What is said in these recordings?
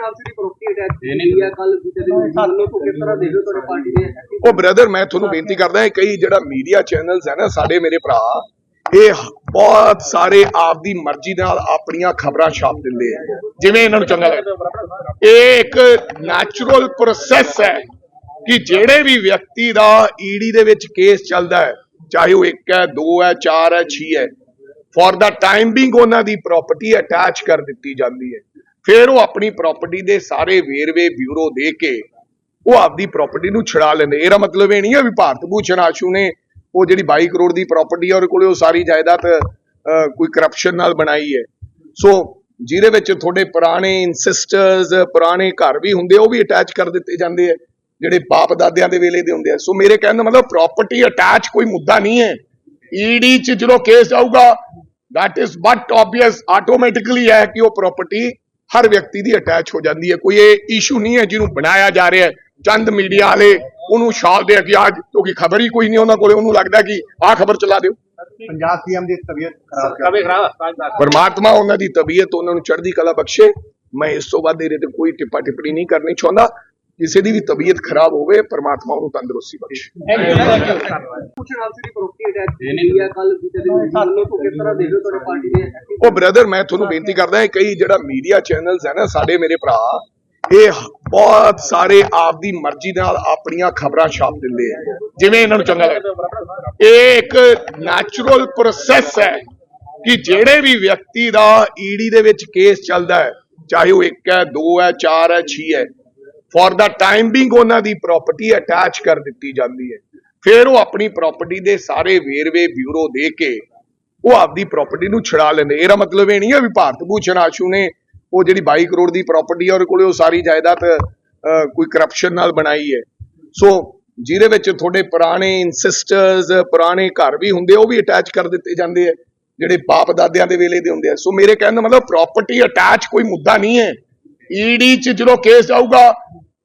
ਸ਼ਰਾਬ ਦੀ property attach ਹੋਈ ਹੈ ਕੱਲ ਬੀਤੇ ਦਿਨ ਵੱਲੋਂ ਤੋਂ ਕਿਸ ਤਰ੍ਹਾਂ ਦੇਖੋ ਤੁਹਾਡੇ ਪਾਰਟੀ ਦੇ ਉਹ ਬ੍ਰਦਰ ਮੈਂ ਤੁਹਾਨੂੰ ਬੇਨਤੀ ਕਰਦਾ ਹਾਂ ਕਈ ਜਿਹੜਾ ਮੀਡੀਆ ਚੈਨਲਸ ਹੈ ਨਾ ਸਾਡੇ ਮੇਰੇ ਭਰਾ ਇਹ ਬਹੁਤ ਸਾਰੇ ਆਪ ਦੀ ਮਰਜ਼ੀ ਨਾਲ ਆਪਣੀਆਂ ਖਬਰਾਂ ਛਾਪ ਦਿੰਦੇ ਆ। ਜਿਵੇਂ ਇਹਨਾਂ ਨੂੰ ਚੰਗਾ ਲੱਗਦਾ। ਇਹ ਇੱਕ ਨੈਚੁਰਲ ਪ੍ਰੋਸੈਸ ਹੈ ਕਿ ਜਿਹੜੇ ਵੀ ਵਿਅਕਤੀ ਦਾ ਈਡੀ ਦੇ ਵਿੱਚ ਕੇਸ ਚੱਲਦਾ ਹੈ ਚਾਹੇ ਉਹ ਇੱਕ ਹੈ ਦੋ ਹੈ ਚਾਰ ਹੈ 6 ਹੈ ਫॉर ਦਾ ਟਾਈਮ ਬਿੰਗ ਉਹਨਾਂ ਦੀ ਪ੍ਰਾਪਰਟੀ ਅਟੈਚ ਕਰ ਦਿੱਤੀ ਜਾਂਦੀ ਹੈ। ਫਿਰ ਉਹ ਆਪਣੀ ਪ੍ਰਾਪਰਟੀ ਦੇ ਸਾਰੇ ਵੇਰਵੇ ਬਿਊਰੋ ਦੇ ਕੇ ਉਹ ਆਪਦੀ ਪ੍ਰਾਪਰਟੀ ਨੂੰ ਛੁਡਾ ਲੈਂਦੇ। ਇਹਦਾ ਮਤਲਬ ਇਹ ਨਹੀਂ ਹੈ ਵੀ ਭਾਰਤ ਭੂਸ਼ਣ ਆਸ਼ੂ ਨੇ ਉਹ ਜਿਹੜੀ 22 ਕਰੋੜ ਦੀ ਪ੍ਰਾਪਰਟੀ ਹੈ ਉਹਦੇ ਕੋਲੇ ਉਹ ਸਾਰੀ ਜਾਇਦਾਦ ਕੋਈ ਕਰਪਸ਼ਨ ਨਾਲ ਬਣਾਈ ਹੈ। ਸੋ ਜਿਹਦੇ ਵਿੱਚ ਤੁਹਾਡੇ ਪੁਰਾਣੇ ਇਨਸਿਸਟਰਸ ਪੁਰਾਣੇ ਘਰ ਵੀ ਹੁੰਦੇ, ਉਹ ਵੀ ਅਟੈਚ ਕਰ ਦਿੱਤੇ ਜਾਂਦੇ ਆ, ਜਿਹੜੇ ਬਾਪ ਦਾਦਿਆਂ ਦੇ ਵੇਲੇ ਦੇ ਹੁੰਦੇ ਆ। ਸੋ ਮੇਰੇ ਕਹਿਣ ਦਾ ਮਤਲਬ ਪ੍ਰਾਪਰਟੀ ਅਟੈਚ ਕੋਈ ਮੁੱਦਾ ਨਹੀਂ ਹੈ। ਈਡੀ ਚ ਜਦੋਂ ਕੇਸ ਆਊਗਾ, that is but obvious automatically ਹੈ ਕਿ ਉਹ ਪ੍ਰਾਪਰਟੀ ਹਰ ਵਿਅਕਤੀ ਦੀ ਅਟੈਚ ਹੋ ਜਾਂਦੀ ਹੈ। ਕੋਈ ਇਹ ਇਸ਼ੂ ਨਹੀਂ ਹੈ ਜਿਹਨੂੰ ਬਣਾਇਆ ਜਾ ਰਿਹਾ ਹੈ। ਚੰਦ ਮੀਡੀਆ ਵਾਲੇ ਉਹਨੂੰ ਛਾਲ ਦੇ ਕਿ ਅੱਜ ਕਿਉਂਕਿ ਖਬਰ ਹੀ ਕੋਈ ਨਹੀਂ ਉਹਨਾਂ ਕੋਲੇ ਉਹਨੂੰ ਲੱਗਦਾ ਕਿ ਆਹ ਖਬਰ ਚਲਾ ਦਿਓ। ਪੰਜਾਬ ਸੀਐਮ ਦੀ ਤਬੀਅਤ ਖਰਾਬ ਪਰਮਾਤਮਾ ਉਹਨਾਂ ਦੀ ਤਬੀਅਤ ਉਹਨਾਂ ਨੂੰ ਚੜ੍ਹਦੀ ਕਲਾ ਬਖਸ਼ੇ। ਮੈਂ ਇਸ ਤੋਂ ਬਾਅਦ ਇਹਦੇ ਤੇ ਕੋਈ ਟਿੱਪਾ ਟਿੱਪਣੀ ਨਹੀਂ ਕਰਨੀ ਚਾਹੁੰਦਾ। ਕਿਸੇ ਦੀ ਵੀ ਤਬੀਅਤ ਖਰਾਬ ਹੋਵੇ ਪਰਮਾਤਮਾ ਉਹਨੂੰ ਤੰਦਰੁਸਤੀ ਬਖਸ਼ੇ। ਉਹ ਬ੍ਰਦਰ ਮੈਂ ਤੁਹਾਨੂੰ ਬੇਨਤੀ ਕਰਦਾ ਹਾਂ ਕਈ ਜਿਹੜਾ ਮੀਡੀਆ ਚੈਨਲਸ ਹੈ ਨਾ ਸਾਡੇ ਮੇਰੇ ਭਰਾ ਇਹ ਬਹੁਤ ਸਾਰੇ ਆਪ ਦੀ ਮਰਜ਼ੀ ਨਾਲ ਆਪਣੀਆਂ ਖਬਰਾਂ ਛਾਪ ਦਿੰਦੇ ਆ। ਜਿਵੇਂ ਇਹਨਾਂ ਨੂੰ ਚੰਗਾ ਲੱਗਦਾ ਇਹ ਇੱਕ ਨੈਚੁਰਲ ਪ੍ਰੋਸੈਸ ਹੈ ਕਿ ਜਿਹੜੇ ਵੀ ਵਿਅਕਤੀ ਦਾ ਈਡੀ ਦੇ ਵਿੱਚ ਕੇਸ ਚੱਲਦਾ ਹੈ ਚਾਹੇ ਉਹ ਇੱਕ ਹੈ ਦੋ ਹੈ ਚਾਰ ਹੈ 6 ਹੈ ਫॉर ਦਾ ਟਾਈਮ ਬਿੰਗ ਉਹਨਾਂ ਦੀ ਪ੍ਰਾਪਰਟੀ ਅਟੈਚ ਕਰ ਦਿੱਤੀ ਜਾਂਦੀ ਹੈ। ਫਿਰ ਉਹ ਆਪਣੀ ਪ੍ਰਾਪਰਟੀ ਦੇ ਸਾਰੇ ਵੇਰਵੇ ਬਿਊਰੋ ਦੇ ਕੇ ਉਹ ਆਪਦੀ ਪ੍ਰਾਪਰਟੀ ਨੂੰ ਛੁਡਾ ਲੈਂਦੇ। ਇਹਦਾ ਮਤਲਬ ਇਹ ਨਹੀਂ ਹੈ ਵੀ ਭਾਰਤ ਭੂਸ਼ਣ ਆਸ਼ੂ ਨੇ ਉਹ ਜਿਹੜੀ 22 ਕਰੋੜ ਦੀ ਪ੍ਰਾਪਰਟੀ ਹੈ, ਉਹਦੇ ਕੋਲੇ ਉਹ ਸਾਰੀ ਜਾਇਦਾਦ ਕੋਈ ਕਰਪਸ਼ਨ ਨਾਲ ਬਣਾਈ ਹੈ। ਸੋ ਜਿਹਦੇ ਵਿੱਚ ਤੁਹਾਡੇ ਪੁਰਾਣੇ ਇਨਸਿਸਟਰਸ ਪੁਰਾਣੇ ਘਰ ਵੀ ਹੁੰਦੇ, ਉਹ ਵੀ ਅਟੈਚ ਕਰ ਦਿੱਤੇ ਜਾਂਦੇ ਆ ਜਿਹੜੇ ਬਾਪ ਦਾਦਿਆਂ ਦੇ ਵੇਲੇ ਦੇ ਹੁੰਦੇ ਆ ਸੋ ਮੇਰੇ ਕਹਿਣ ਦਾ ਮਤਲਬ ਪ੍ਰਾਪਰਟੀ ਅਟੈਚ ਕੋਈ ਮੁੱਦਾ ਨਹੀਂ ਹੈ। ਈਡੀ ਚ ਜਦੋਂ ਕੇਸ ਆਊਗਾ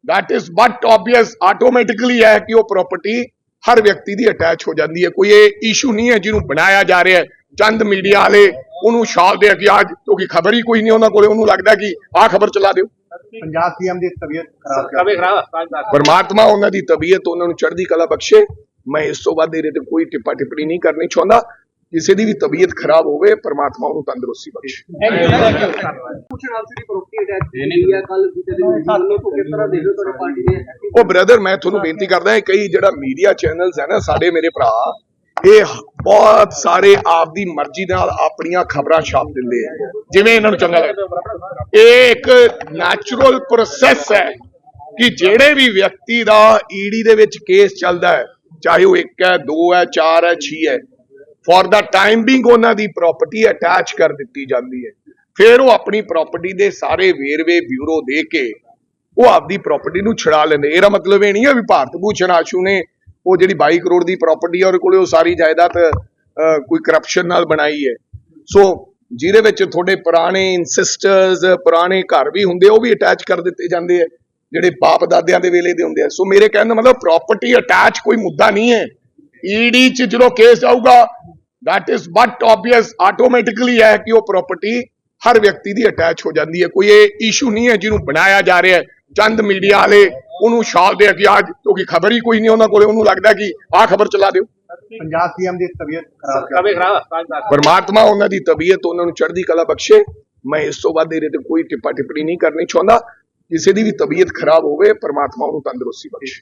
that is but obvious automatically ਹੈ ਕਿ ਉਹ ਪ੍ਰਾਪਰਟੀ ਹਰ ਵਿਅਕਤੀ ਦੀ ਅਟੈਚ ਹੋ ਜਾਂਦੀ ਹੈ। ਕੋਈ ਇਹ ਇਸ਼ੂ ਨਹੀਂ ਹੈ ਜਿਹਨੂੰ ਬਣਾਇਆ ਜਾ ਰਿਹਾ ਹੈ। ਚੰਦ ਮੀਡੀਆ ਵਾਲੇ ਉਹਨੂੰ ਛਾਲ ਦੇ ਕਿ ਅੱਜ ਕਿਉਂਕਿ ਖਬਰ ਹੀ ਕੋਈ ਨਹੀਂ ਉਹਨਾਂ ਕੋਲੇ ਉਹਨੂੰ ਲੱਗਦਾ ਕਿ ਆਹ ਖਬਰ ਚਲਾ ਦਿਓ। ਪੰਜਾਬ ਸੀਐਮ ਦੀ ਤਬੀਅਤ ਖਰਾਬ ਪਰਮਾਤਮਾ ਉਹਨਾਂ ਦੀ ਤਬੀਅਤ ਉਹਨਾਂ ਨੂੰ ਚੜ੍ਹਦੀ ਕਲਾ ਬਖਸ਼ੇ। ਮੈਂ ਇਸ ਤੋਂ ਬਾਅਦ ਇਹਦੇ ਤੇ ਕੋਈ ਟਿੱਪਾ ਟਿੱਪਣੀ ਨਹੀਂ ਕਰਨੀ ਚਾਹੁੰਦਾ। ਕਿਸੇ ਦੀ ਵੀ ਤਬੀਅਤ ਖਰਾਬ ਹੋਵੇ ਪਰਮਾਤਮਾ ਉਹਨੂੰ ਤੰਦਰੁਸਤੀ ਬਖਸ਼ੇ। ਉਹ ਬ੍ਰਦਰ ਮੈਂ ਤੁਹਾਨੂੰ ਬੇਨਤੀ ਕਰਦਾ ਹਾਂ ਕਈ ਜਿਹੜਾ ਮੀਡੀਆ ਚੈਨਲਸ ਹੈ ਨਾ ਸਾਡੇ ਮੇਰੇ ਭਰਾ ਇਹ ਬਹੁਤ ਸਾਰੇ ਆਪ ਦੀ ਮਰਜ਼ੀ ਨਾਲ ਆਪਣੀਆਂ ਖਬਰਾਂ ਛਾਪ ਦਿੰਦੇ ਆ। ਜਿਵੇਂ ਇਹਨਾਂ ਨੂੰ ਚੰਗਾ ਲੱਗਦਾ। ਇਹ ਇੱਕ ਨੈਚੁਰਲ ਪ੍ਰੋਸੈਸ ਹੈ ਕਿ ਜਿਹੜੇ ਵੀ ਵਿਅਕਤੀ ਦਾ ਈਡੀ ਦੇ ਵਿੱਚ ਕੇਸ ਚੱਲਦਾ ਹੈ ਚਾਹੇ ਉਹ ਇੱਕ ਹੈ ਦੋ ਹੈ ਚਾਰ ਹੈ 6 ਹੈ ਫॉर ਦਾ ਟਾਈਮ ਬਿੰਗ ਉਹਨਾਂ ਦੀ ਪ੍ਰਾਪਰਟੀ ਅਟੈਚ ਕਰ ਦਿੱਤੀ ਜਾਂਦੀ ਹੈ। ਫਿਰ ਉਹ ਆਪਣੀ ਪ੍ਰਾਪਰਟੀ ਦੇ ਸਾਰੇ ਵੇਰਵੇ ਬਿਊਰੋ ਦੇ ਕੇ ਉਹ ਆਪਦੀ ਪ੍ਰਾਪਰਟੀ ਨੂੰ ਛੁਡਾ ਲੈਂਦੇ। ਇਹਦਾ ਮਤਲਬ ਇਹ ਨਹੀਂ ਹੈ ਵੀ ਭਾਰਤ ਭੂਸ਼ਣ ਆਸ਼ੂ ਨੇ ਉਹ ਜਿਹੜੀ 22 ਕਰੋੜ ਦੀ ਪ੍ਰਾਪਰਟੀ ਹੈ, ਉਹਦੇ ਕੋਲੇ ਉਹ ਸਾਰੀ ਜਾਇਦਾਦ ਕੋਈ ਕਰਪਸ਼ਨ ਨਾਲ ਬਣਾਈ ਹੈ। ਸੋ ਜਿਹਦੇ ਵਿੱਚ ਤੁਹਾਡੇ ਪੁਰਾਣੇ ਇਨਸਿਸਟਰਸ ਪੁਰਾਣੇ ਘਰ ਵੀ ਹੁੰਦੇ, ਉਹ ਵੀ ਅਟੈਚ ਕਰ ਦਿੱਤੇ ਜਾਂਦੇ ਆ ਜਿਹੜੇ ਬਾਪ ਦਾਦਿਆਂ ਦੇ ਵੇਲੇ ਦੇ ਹੁੰਦੇ ਆ ਸੋ ਮੇਰੇ ਕਹਿਣ ਦਾ ਮਤਲਬ ਪ੍ਰਾਪਰਟੀ ਅਟੈਚ ਕੋਈ ਮੁੱਦਾ ਨਹੀਂ ਹੈ। ਈਡੀ ਚ ਜਦੋਂ ਕੇਸ ਆਊਗਾ that is but obvious automatically ਹੈ ਕਿ ਉਹ ਪ੍ਰਾਪਰਟੀ ਹਰ ਵਿਅਕਤੀ ਦੀ ਅਟੈਚ ਹੋ ਜਾਂਦੀ ਹੈ। ਕੋਈ ਇਹ ਇਸ਼ੂ ਨਹੀਂ ਹੈ ਜਿਹਨੂੰ ਬਣਾਇਆ ਜਾ ਰਿਹਾ ਹੈ। ਚੰਦ ਮੀਡੀਆ ਵਾਲੇ ਉਹਨੂੰ ਛਾਲ ਦੇ ਕਿ ਅੱਜ ਕਿਉਂਕਿ ਖਬਰ ਹੀ ਕੋਈ ਨਹੀਂ ਉਹਨਾਂ ਕੋਲੇ ਉਹਨੂੰ ਲੱਗਦਾ ਕਿ ਆਹ ਖਬਰ ਚਲਾ ਦਿਓ। ਪੰਜਾਬ ਸੀਐਮ ਦੀ ਤਬੀਅਤ ਖਰਾਬ ਪਰਮਾਤਮਾ ਉਹਨਾਂ ਦੀ ਤਬੀਅਤ ਉਹਨਾਂ ਨੂੰ ਚੜ੍ਹਦੀ ਕਲਾ ਬਖਸ਼ੇ। ਮੈਂ ਇਸ ਤੋਂ ਬਾਅਦ ਇਹਦੇ ਤੇ ਕੋਈ ਟਿੱਪਾ ਟਿੱਪਣੀ ਨਹੀਂ ਕਰਨੀ ਚਾਹੁੰਦਾ। ਕਿਸੇ ਦੀ ਵੀ ਤਬੀਅਤ ਖਰਾਬ ਹੋਵੇ ਪਰਮਾਤਮਾ ਉਹਨੂੰ ਤੰਦਰੁਸਤੀ ਬਖਸ਼ੇ।